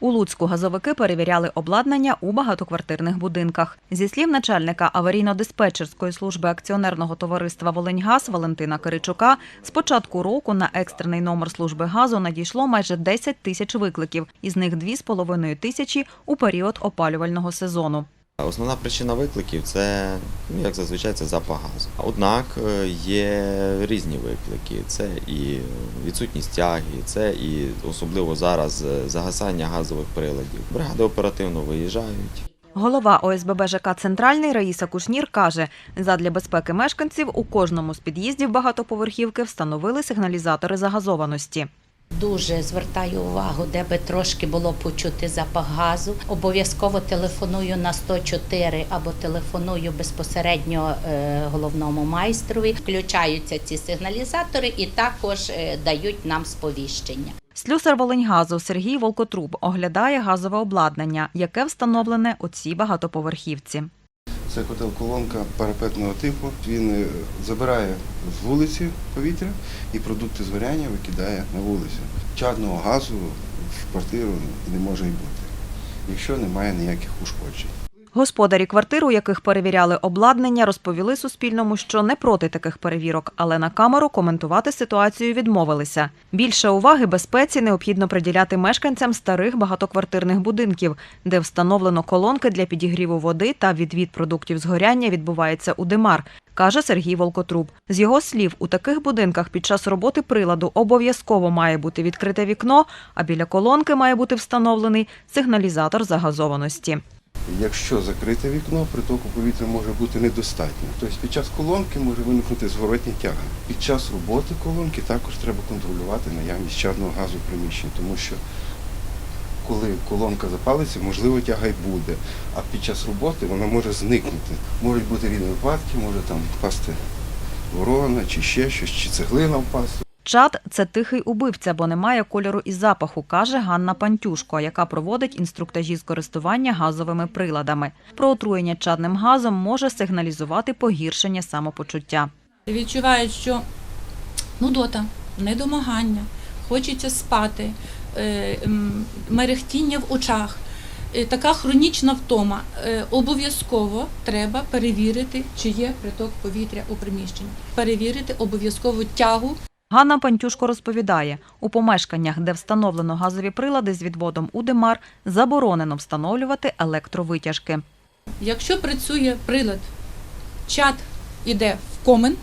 У Луцьку газовики перевіряли обладнання у багатоквартирних будинках. Зі слів начальника аварійно-диспетчерської служби акціонерного товариства «Волиньгаз» Валентина Киричука, з початку року на екстрений номер служби газу надійшло майже 10 тисяч викликів, із них 2,5 тисячі у період опалювального сезону. Основна причина викликів це, ну, як зазвичай, це запах газу. Однак е, є різні виклики. Це і відсутність тяги, це і особливо зараз е, загасання газових приладів. Бригади оперативно виїжджають. Голова ОСББ ЖК «Центральний» Раїса Кушнір каже, задля безпеки мешканців у кожному з під'їздів багатоповерхівки встановили сигналізатори загазованості. Дуже звертаю увагу, де би трошки було почути запах газу. Обов'язково телефоную на 104 або телефоную безпосередньо е, головному майстрові. Включаються ці сигналізатори і також е, дають нам сповіщення. Слюсар Волиньгазу Сергій Волкотруб оглядає газове обладнання, яке встановлене у цій багатоповерхівці. Це котел-колонка парапетного типу. Він е, забирає з вулиці повітря і продукти згоряння викидає на вулицю. Чадного газу в квартиру не може й бути, якщо немає ніяких ушкоджень. Господарі квартир, у яких перевіряли обладнання, розповіли Суспільному, що не проти таких перевірок, але на камеру коментувати ситуацію відмовилися. Більше уваги безпеці необхідно приділяти мешканцям старих багатоквартирних будинків, де встановлено колонки для підігріву води та відвід продуктів згоряння відбувається у димар, каже Сергій Волкотруб. З його слів, у таких будинках під час роботи приладу обов'язково має бути відкрите вікно, а біля колонки має бути встановлений сигналізатор загазованості. Якщо закрите вікно, притоку повітря може бути недостатньо. Тобто під час колонки може виникнути зворотня тяга. Під час роботи колонки також треба контролювати наявність чадного газу в приміщенні, тому що коли колонка запалиться, можливо, тяга й буде, а під час роботи вона може зникнути. Можуть бути різні випадки, може там впасти ворона чи ще щось, чи цеглина впасти. Чад це тихий убивця, бо немає кольору і запаху, каже Ганна Пантюшко, яка проводить інструктажі з користування газовими приладами. Про отруєння чадним газом може сигналізувати погіршення самопочуття. відчувають, що нудота, недомагання, хочеться спати, е, мерехтіння в очах. е, Така хронічна втома. Е, Обов'язково треба перевірити, чи є приток повітря у приміщенні. Перевірити обов'язково тягу Ганна Пантюшко розповідає, у помешканнях, де встановлено газові прилади з відводом у димар, заборонено встановлювати електровитяжки. Якщо працює прилад, чат іде в комен,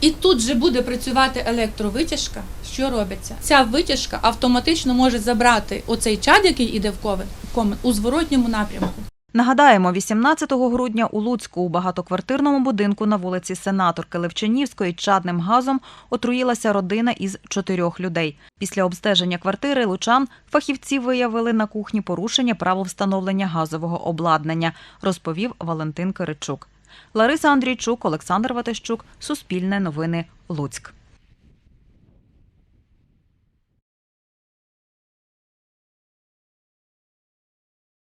і тут же буде працювати електровитяжка, що робиться? Ця витяжка автоматично може забрати оцей чад, який іде в комен у зворотньому напрямку. Нагадаємо, 18 грудня у Луцьку у багатоквартирному будинку на вулиці Сенаторки Левченівської чадним газом отруїлася родина із чотирьох людей. Після обстеження квартири лучан фахівці виявили на кухні порушення правил встановлення газового обладнання, розповів Валентин Киричук. Лариса Андрійчук, Олександр Ватищук, Суспільне новини, Луцьк.